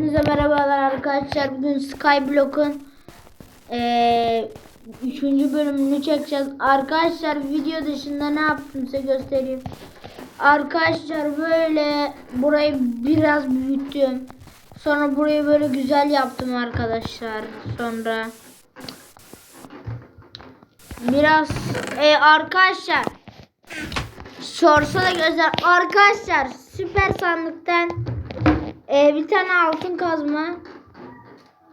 Hepinize merhabalar arkadaşlar. Bugün Skyblock'un eee 3. bölümünü çekeceğiz. Arkadaşlar video dışında ne yaptım size göstereyim. Arkadaşlar böyle burayı biraz büyüttüm. Sonra burayı böyle güzel yaptım arkadaşlar. Sonra biraz e, arkadaşlar Shorts'a da göster. Arkadaşlar süper sandıktan ee, bir tane altın kazma.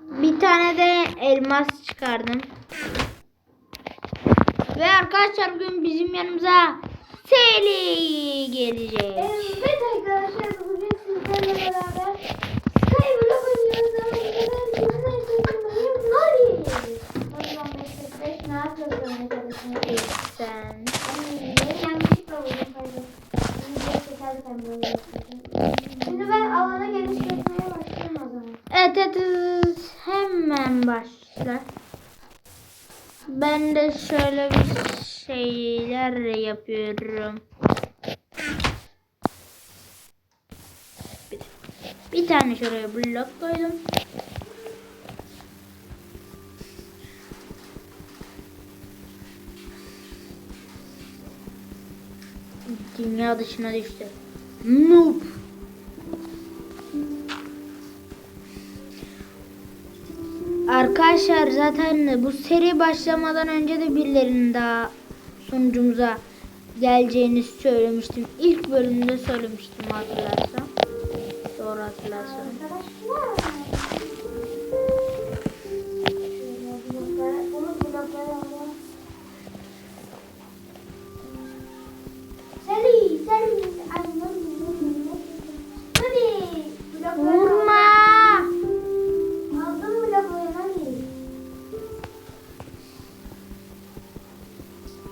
Bir tane de elmas çıkardım. Ve arkadaşlar bugün bizim yanımıza Seli gelecek. Evet arkadaşlar bugün sizlerle beraber Skyblock oynuyoruz ama bu sefer bizden çekimleri Nori. O zaman beş ne yapıyoruz arkadaşlar? Sen. Yeni yanlışlıkla buldum pardon. Bunu direkt çekerken böyle yapacağım. Şimdi ben alana genişletmeye başlayayım o zaman. Evet, evet, evet. hemen başla. Ben de şöyle bir şeyler yapıyorum. Bir, bir tane şuraya blok koydum. Dünya dışına düştü. Noob. Arkadaşlar zaten bu seri başlamadan önce de birilerinin daha sunucumuza geleceğini söylemiştim. İlk bölümde söylemiştim hatırlarsam. Blokları Nuri.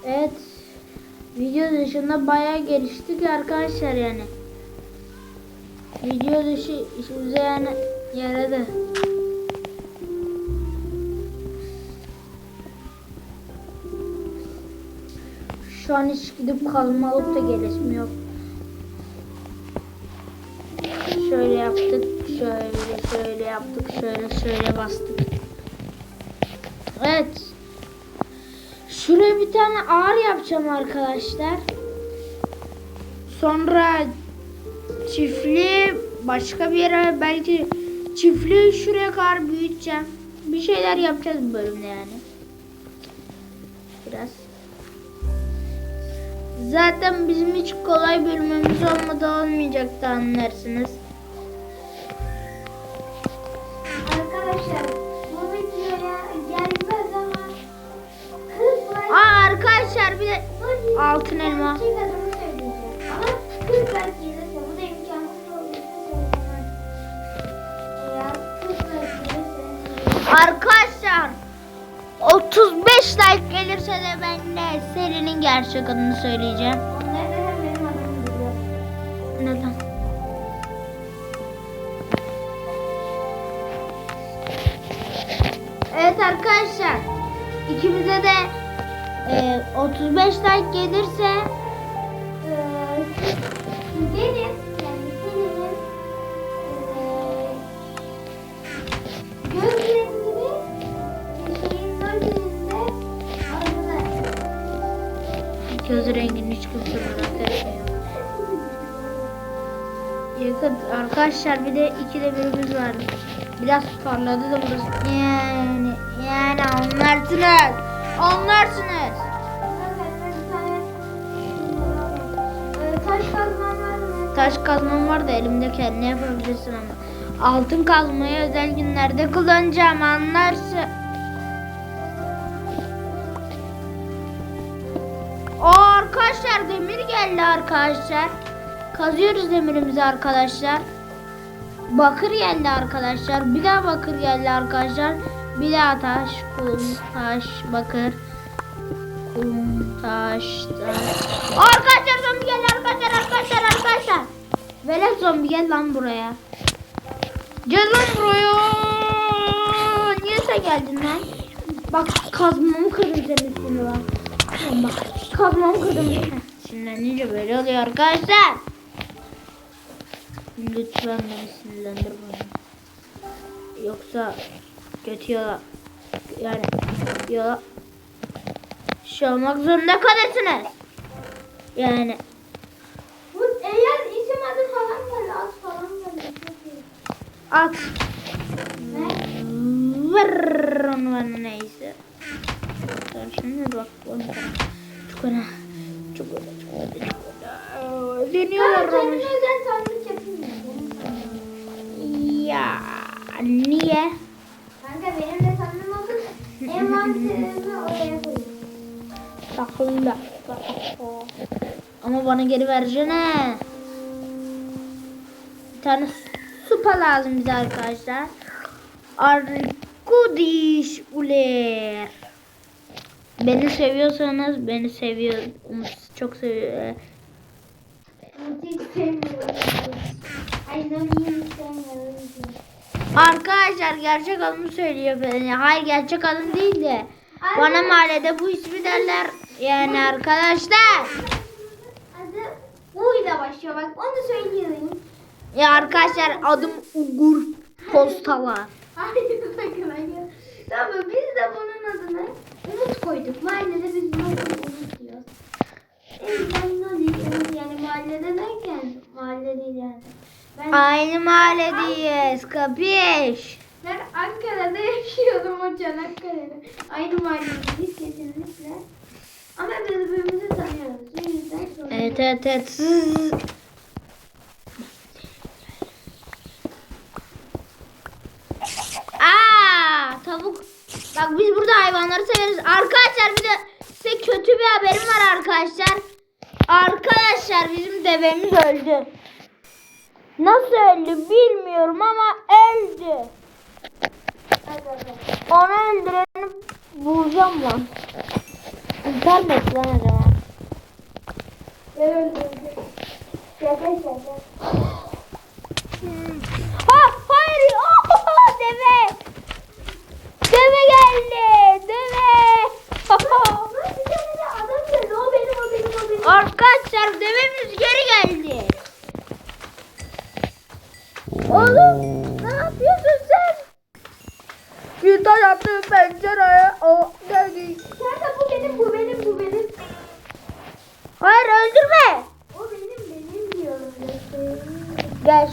Evet. Video dışında bayağı geliştik arkadaşlar yani. Video dışı işimize yani yaradı. Şu an hiç gidip kalma alıp da gelesim yok. Şöyle yaptık, şöyle şöyle yaptık, şöyle şöyle bastık. Evet. Şuraya bir tane ağır yapacağım arkadaşlar. Sonra çiftliği başka bir yere belki çiftliği şuraya kadar büyüteceğim. Bir şeyler yapacağız bu bölümde yani. Biraz. Zaten bizim hiç kolay bölümümüz olmadı olmayacaktı anlarsınız. Arkadaşlar bu videoya gelmez ama 40 like Aa arkadaşlar bir de altın elma. Arkadaşlar 35 like gelirse de ben de serinin gerçek adını söyleyeceğim. hem benim adımı biliyor. Neden? Evet arkadaşlar ikimize de e, 35 like gelirse Ee, benim Yakın arkadaşlar bir de ikide birimiz var. Biraz parladı da burası. Yani yani anlarsınız. Anlarsınız. Taş kazmam var da elimde kendine yapabilirsin ama. Altın kazmayı özel günlerde kullanacağım anlarsın. Arkadaşlar demir geldi arkadaşlar. Kazıyoruz demirimizi arkadaşlar. Bakır geldi arkadaşlar. Bir daha bakır geldi arkadaşlar. Bir daha taş, kum, taş, bakır. Kum, taş, taş. Arkadaşlar zombi geldi arkadaşlar arkadaşlar arkadaşlar. Velet zombi gel lan buraya. Gel lan buraya. Niye sen geldin lan? Bak kazmamı kırdım senin bak. Bak kazmamı kırdım. Sinirlenince böyle oluyor arkadaşlar. Lütfen beni sinirlendirmeyin. Yoksa kötü yola yani yola şey olmak zorunda kalırsınız. Yani Bu eğer isim adı falan böyle at falan böyle. at Ne? Çok öne. Çok öne. Çok öne. Ben özel sandık yapayım mı? Ya niye? Kanka benim de sandım olsun. Envanterimi oraya koyayım. Takılla. Ama bana geri versene. Bir tane supa lazım bize arkadaşlar. Arkudiş uler. Beni seviyorsanız beni seviyor. Çok seviyor. Sevmiyorum. Arkadaşlar gerçek adımı söylüyor beni. Hayır gerçek adım değil de. Bana mahallede bu ismi derler. Yani arkadaşlar. Adı U ile başlıyor bak onu söyleyeyim. Ya arkadaşlar adım Ugur Postala. Hayır bakın hayır. Tamam biz de bunun adını Umut koyduk. Mahallede biz buna Umut diyoruz. Ben diyeyim yani mahallede derken mahalle değil yani. Ben, Aynı mahalledeyiz. Kapış. ben Ankara'da yaşıyordum o Çanakkale'de. Aynı mahalledeyiz kesinlikle. Ama birbirimizi tanıyoruz. O yüzden sorun Evet yok. evet evet. Zzz. Aa tavuk. Bak biz burada hayvanları severiz. Arkadaşlar bir de size kötü bir haberim var arkadaşlar. Arkadaşlar bizim devemiz öldü. Nasıl öldü bilmiyorum ama öldü. Onu öldüreni bulacağım lan. Mı etti lan acaba? Ben öldürdüm. Şaka şaka. Ha hayır. Oh, deve. Deve geldi. Deve. Lan bir tane de adam geldi. O benim, o benim, o benim. Arkadaşlar devemiz geri geldi. Oğlum ne yapıyorsun sen? Taş attı pencereye. O geldi. Kanka bu benim, bu benim, bu benim. Hayır öldürme. O benim, benim diyorum. Gel.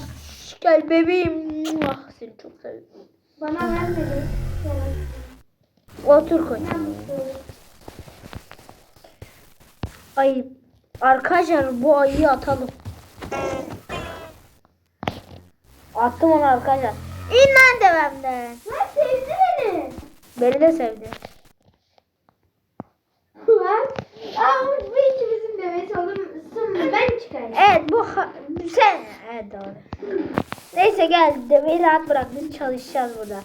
Gel bebeğim. Ah, seni çok seviyorum. Bana vermedi. Otur koy. Ay arkadaşlar bu ayıyı atalım. Attım onu arkadaşlar. İn lan devemden. Lan sevdi beni. Beni de sevdi. Lan. Aa bu ikimizin bebesi oğlum. Sonra ben çıkarım. Evet bu ha- sen. Evet doğru. Neyse gel deveyi rahat bırak biz çalışacağız burada.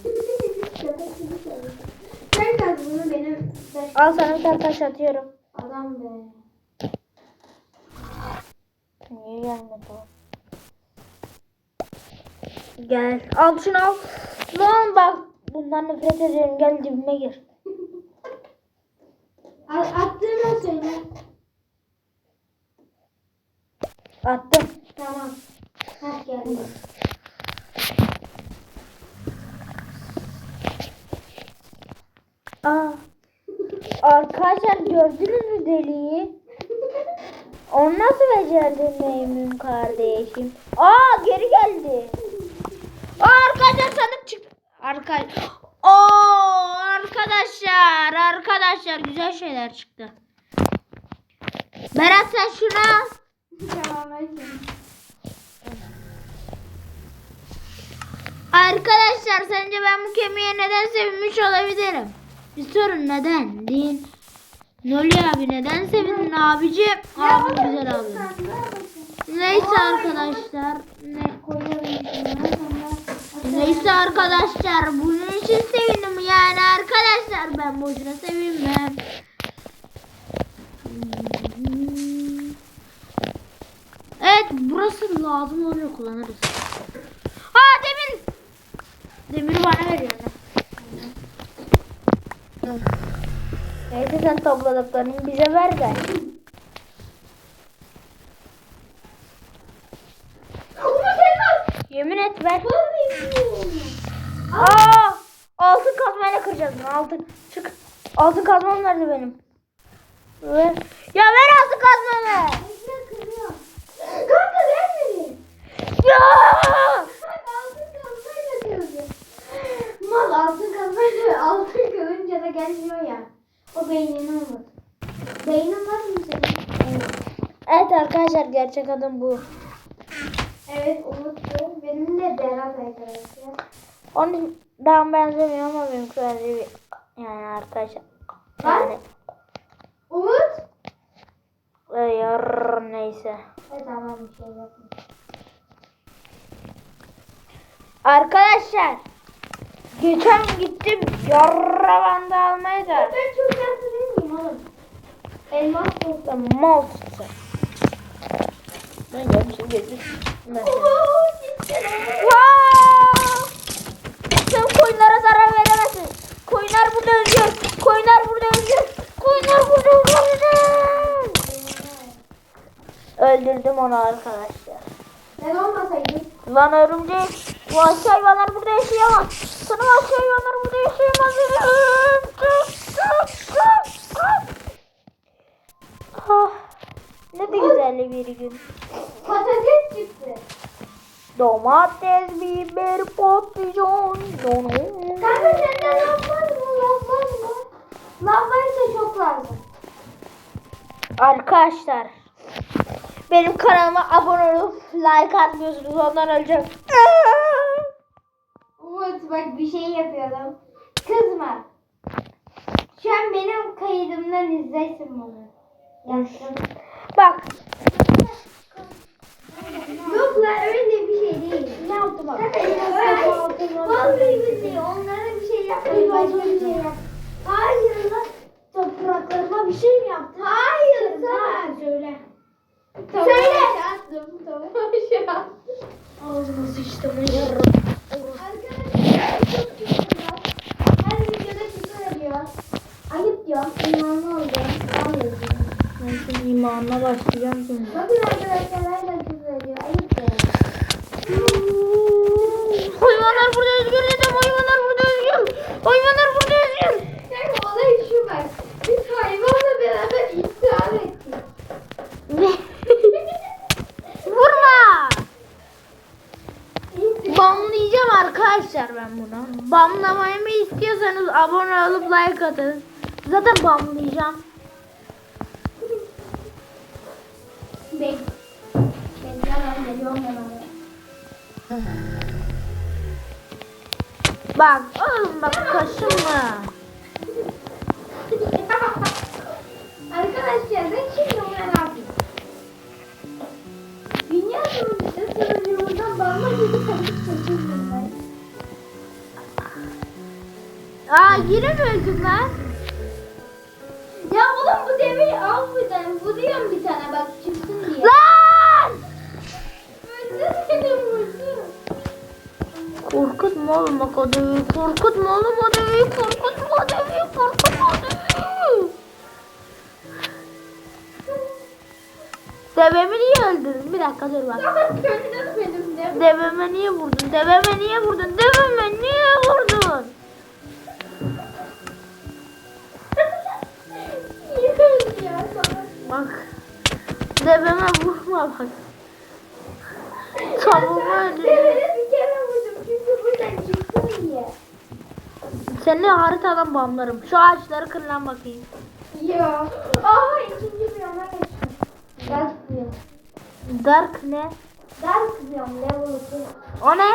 Bunu benim Al sana bir tane taş atıyorum. adam be. Niye gelmedi o? Gel al şunu al. Lan bak bundan nefret ediyorum gel dibime gir. Al, attığını söyle. Attım. Tamam. Hah geldi. Aa. Arkadaşlar gördünüz mü deliği? Onu nasıl becerdin Meymun kardeşim? Aa geri geldi. Aa arkadaşlar sandık çıktı. Arkadaşlar. Oo arkadaşlar arkadaşlar güzel şeyler çıktı. Berat sen şimdi. Arkadaşlar sence ben bu kemiğe neden sevinmiş olabilirim? Bir sorun neden? Deyin. Noli abi neden sevindin abicim? Abi güzel abi. Neyse arkadaşlar. Ne? Neyse arkadaşlar bunun için sevindim yani arkadaşlar ben boşuna sevinmem. Evet burası lazım oluyor kullanırız. Ha demir. Demiri bana veriyor. Neyse sen topladıklarını bize ver de. Yemin et ver. Aa! Altın kazmayla kıracağız bunu. Altın. Çık. Altın kazmam nerede benim? Ver. Ya ver altın kazmamı. Kanka vermedi. Ya! Mal altın kazmayla altın da gelmiyor ya. O beynini unut. Beynin var mı senin? Evet. Evet arkadaşlar gerçek adım bu. Evet unuttum. Benim de Berat arkadaşlar. Onun daha benzemiyor ama benimki benziyor. Yani arkadaşlar. Yani Umut. Yar neyse. E tamam bir şey yapma. Arkadaşlar geçen gittim yarra bandı almaya da Ben çok yaşlı değil miyim oğlum? Elmas mal tuttu. Ben. Oo, gitti. Sen koyunlara zarar veremezsin. Koyunlar burada özgür. Koyunlar burada özgür. Koyunlar burada özgür. Öldürdüm onu arkadaşlar. Ben olmasaydım. Lan örümcek. Vahşi hayvanlar burada yaşayamaz. Sana vahşi hayvanlar burada yaşayamaz. Ah, ne de güzel bir gün. Patates çıktı. Domates, biber, patlıcan. Kanka sende lav var mı? Lav var mı? Lav varsa çok lazım. Arkadaşlar. Benim kanalıma abone olup like atmıyorsunuz ondan öleceğim. Bir şey yapıyorum. Kızma. Şu an benim kaydımdan izlersin bunu. Yaptım. Bak Yok lan öyle bir şey değil. Ne yaptım bak? Vallahi billahi onlara bir şey yapmayın. Başka bir şey. Hayır lan. Topraklarıma bir şey mi yaptın? Hayır sen. Söyle. Söyle. Attım. Tamam. Şey. Ağzıma sıçtım yarım. Arkadaşlar çok küfür var. Her videoda küfür ediyor. Ayıp diyor. İmanlı oldu. Anlıyor. Ben şimdi imanına başlayacağım şimdi. Bakın arkadaşlar hala küfür ediyor. Ayıp diyor. Hayvanlar burada özgür dedim. Hayvanlar burada özgür. Hayvanlar burada özgür. Yani olay şu bak. Biz hayvanla beraber iftihar ettik. Vurma. Bamlayacağım arkadaşlar ben bunu. İstiyorsanız abone olup like atın. Zaten bamlayacağım. Bak oğlum bak kaşınma. Arkadaşlar ben şimdi ona ne yapayım? Dünya sunucumuzdan bağımlı gibi tabii Aa yine mi öldün lan? Ya oğlum bu deveyi al buradan. Vuruyorum bir tane bak çıksın diye. Lan! Vurdu seni vurdu. Korkutma oğlum bak o deveyi. Korkutma oğlum o deveyi. Korkutma o deveyi. Korkutma o deveyi. Devemi niye öldürdün? Bir dakika dur bak. Deveme niye vurdun? Deveme niye vurdun? Deveme niye vurdun? Vurma bak. Tavuğumu öldürdün. Deveye bir kere vurdum çünkü buradan çıksın diye. Seni haritadan bamlarım. Şu ağaçları kır lan bakayım. Ya. Aha ikinci bir yana geçtim. Dark diyor. Dark ne? Dark diyorum level 2. O ne?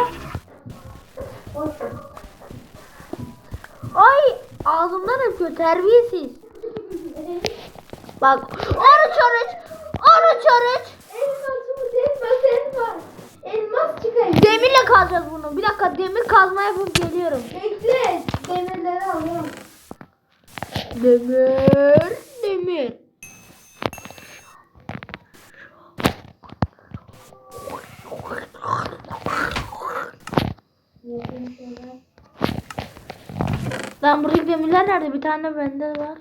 Olsun. Ay ağzımdan öpüyor terbiyesiz. Bak oruç oruç. Oruç oruç. Elmasımız elmas elmas. Elmas çıkayım. Kazacağız bunu. Bir dakika demir kazma yapıp geliyorum. Bekle. Demirleri alıyorum. Demir. Demir. Lan buradaki demirler nerede? Bir tane bende var.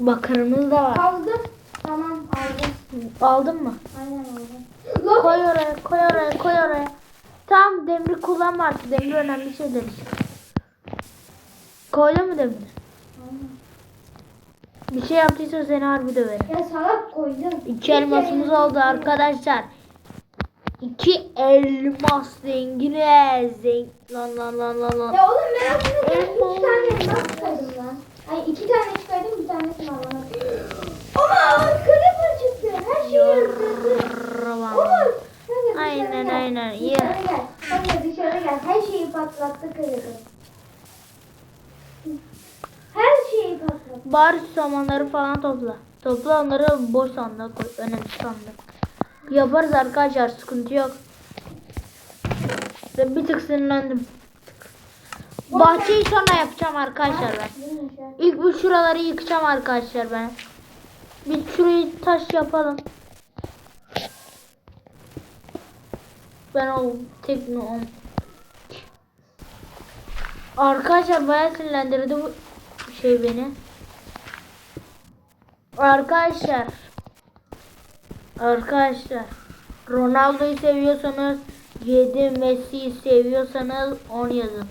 Bakırımız da var. Aldım. Tamam aldım. Aldın mı? Aynen aldım. Koy oraya, koy oraya, koy oraya. Tamam demir kullanma artık. Demir önemli şeyler için. Koydun mu demir? Bir şey yaptıysa seni harbi döverim. Ya salak koydum. İki elmasımız oldu arkadaşlar. İki elmas zengine zeng lan lan lan lan lan. Ya oğlum ben aslında iki tane elmas çıkardım lan. Ay iki tane çıkardım bir tanesini alamadım. Ama dışarı Aynen, aynen, gel. Kanka dışarı gel. Her şeyi patlattı creeper. Her şeyi patlattı. Bari samanları falan topla. Topla onları boş sandığa koy. Önemli sandık. Yaparız arkadaşlar sıkıntı yok. Ben bir tık sinirlendim. Bahçeyi sonra yapacağım arkadaşlar ben. İlk bu şuraları yıkacağım arkadaşlar ben. Bir şurayı taş yapalım. Ben o tekne o. Arkadaşlar bayağı sinirlendirdi bu şey beni. Arkadaşlar. Arkadaşlar. Ronaldo'yu seviyorsanız 7 Messi'yi seviyorsanız 10 yazın.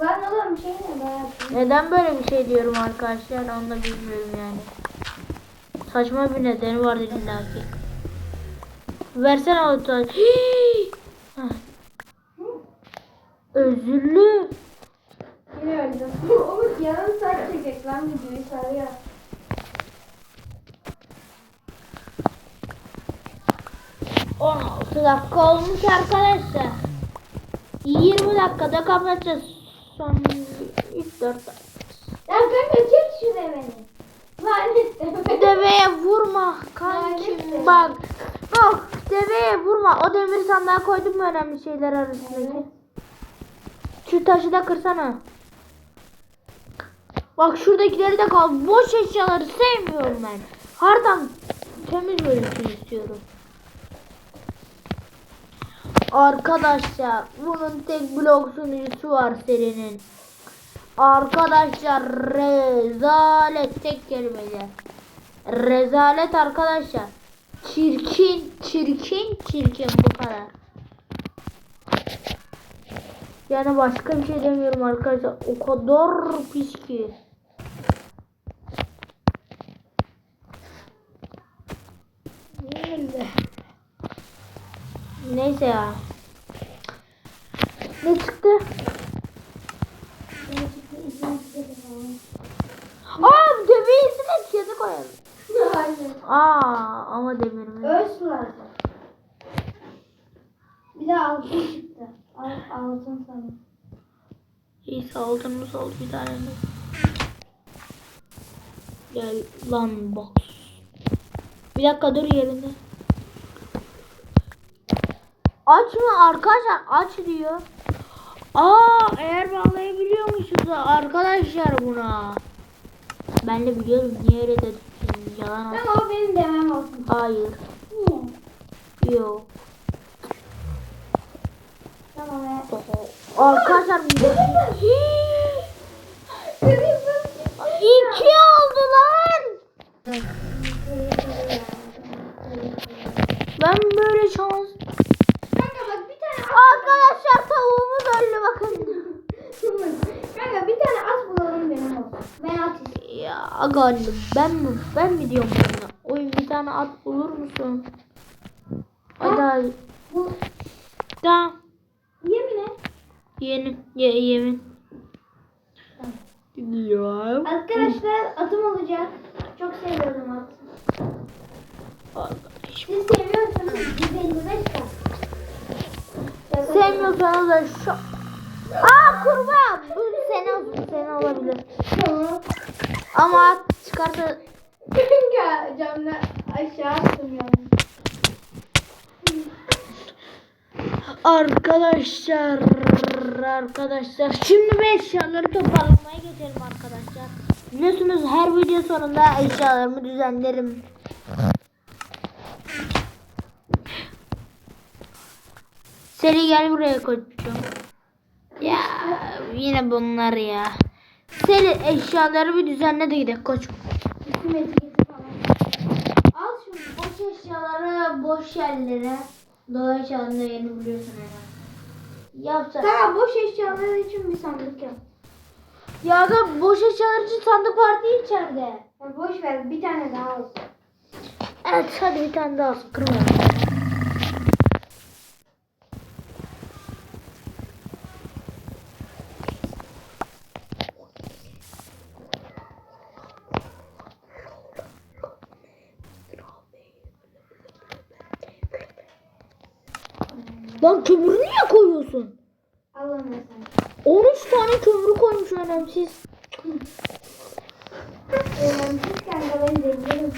Lan oğlum şey ne ben. Neden böyle bir şey diyorum arkadaşlar onu da bilmiyorum yani. Saçma bir nedeni vardır illa ki. Versene. Hii! Heh. Özürlü. Yine öldüm. Umut yarım saat çekecek lan videoyu sarıyor. On 16 dakika olmuş arkadaşlar. 20 dakikada kapatacağız. Son 3-4 dakika. Ya kanka çek şu deveni. Deveye vurma kankim bak. Bak deveye vurma. O demir sandığa koydun mu önemli şeyler arasındaki? Şu taşı da kırsana. Bak şuradakileri de kal. Boş eşyaları sevmiyorum ben. Harbiden temiz bölünsün istiyorum. Arkadaşlar bunun tek blok sunucusu var serinin. Arkadaşlar rezalet tek kelimeyle. Rezalet arkadaşlar. Çirkin, çirkin, çirkin bu kadar. Yani başka bir şey demiyorum arkadaşlar. O kadar pis ki. Neyse. Ya. Ne çıktı? Aa deveyi içine koyalım. Hayır. Aa ama demirimiz. Örs vardı. Bir de altın çıktı. Al, altın sana. İyi saldırımız oldu bir tane de. Gel lan box. Bir dakika dur yerinde. Aç mı arkadaşlar aç diyor. Aa eğer bağlayabiliyormuşuz arkadaşlar buna. Ben de biliyorum niye öyle dedim. Yalan olsun. Ama o benim demem olsun. Hayır. Niye? Yok. Tamam ya. Arkadaşlar iki oldu lan. Ben böyle şans. Kanka bak bir tane at. Arkadaşlar tavuğumuz öldü bakın. Kanka bir tane at bulalım benim olsun. Ben at istiyorum. Ya aga ben mi ben mi diyorum sana? Oyun bir tane at bulur musun? Hadi hadi. Bu Tamam. yemin et. Yeni ye, yemin. Ya. Arkadaşlar atım olacak. Çok seviyorum at. Siz seviyorsanız 155 kat. Sevmiyorsanız da şu. Aa kurbağa. Bu sene sene olabilir. Tamam. Ama at çıkarsa Kanka camla aşağı attım yani. Arkadaşlar arkadaşlar şimdi bir eşyaları toparlamaya geçelim arkadaşlar. Biliyorsunuz her video sonunda eşyalarımı düzenlerim. Seri gel buraya koçum. Ya yine bunlar ya. Seri eşyaları bir düzenle de gidelim koçum. Üstüm etiketi falan. Al şunu boş eşyaları boş yerlere. Doğa eşyalarında yeni buluyorsun hemen. Yapsa. Tamam boş eşyalar için bir sandık yap. Ya da boş eşyalar için sandık vardı içeride. Ya boş ver bir tane daha olsun. Evet hadi bir tane daha olsun. Kırma. Lan kömürü niye koyuyorsun? Al onu sen. 13 tane kömürü koymuş önemsiz. Ee, siz kanka ben bilirim.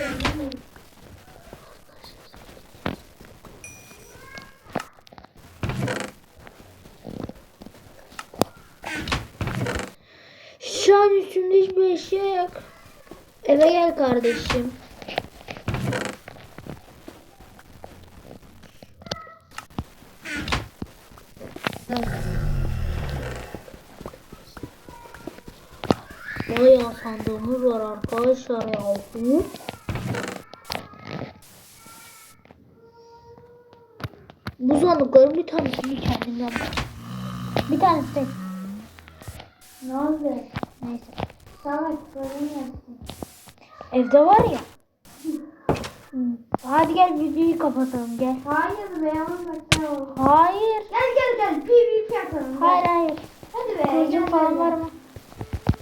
Şu an üstümde hiçbir eşya yok. Eve gel kardeşim. Bayağı sandığımız var arkadaşlar ya. Bu sandıkların bir tanesini kendim yaptım. Bir tanesi tek. Ne oldu? Neyse. Salak yapsın. Evde var ya. Hadi gel videoyu kapatalım gel. Hayır be oldu. Hayır. Gel gel gel PvP yapalım. gel. Hayır hayır. Hadi be. Kılıcım falan var mı?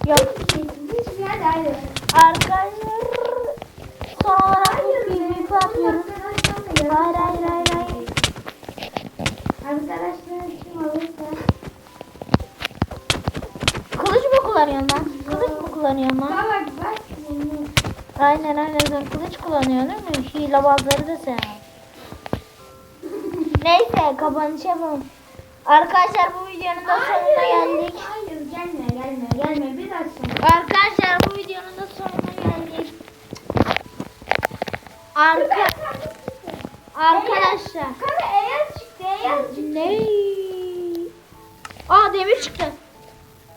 Yok. Hiçbir hadi hadi. Arkadaşlar son olarak PvP atıyorum. Hayır hayır hayır hayır. Arkadaşlar kim alırsa. Kılıç mı kullanıyorsun lan? Kılıç mı kullanıyorsun lan? Bak. yeni. Aynen aynen sen kılıç kullanıyorsun değil mi? Hilebazları da sen. Neyse kapanış yapalım. Arkadaşlar bu videonun da sonuna geldik. Hayır gelme gelme gelme biraz sonra. Arkadaşlar Arka Arkadaşlar. Kanka eğer çıktı eğer çıktı. Ne? Aa demir çıktı.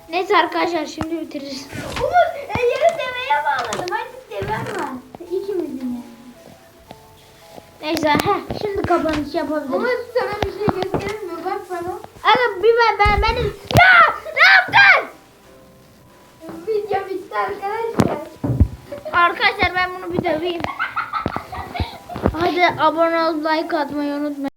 Neyse arkadaşlar şimdi bitiririz. Umut eğeri deveye bağladım. Artık devem var. İkimizin yani. Neyse heh, şimdi kapanış yapabiliriz. Umut sana bir şey göstereyim mi? Bak bana. Aga bir ben ben benim. Ya ne yaptın? Video bitti arkadaşlar. Arkadaşlar ben bunu bir döveyim. Hadi abone ol like atmayı unutmayın.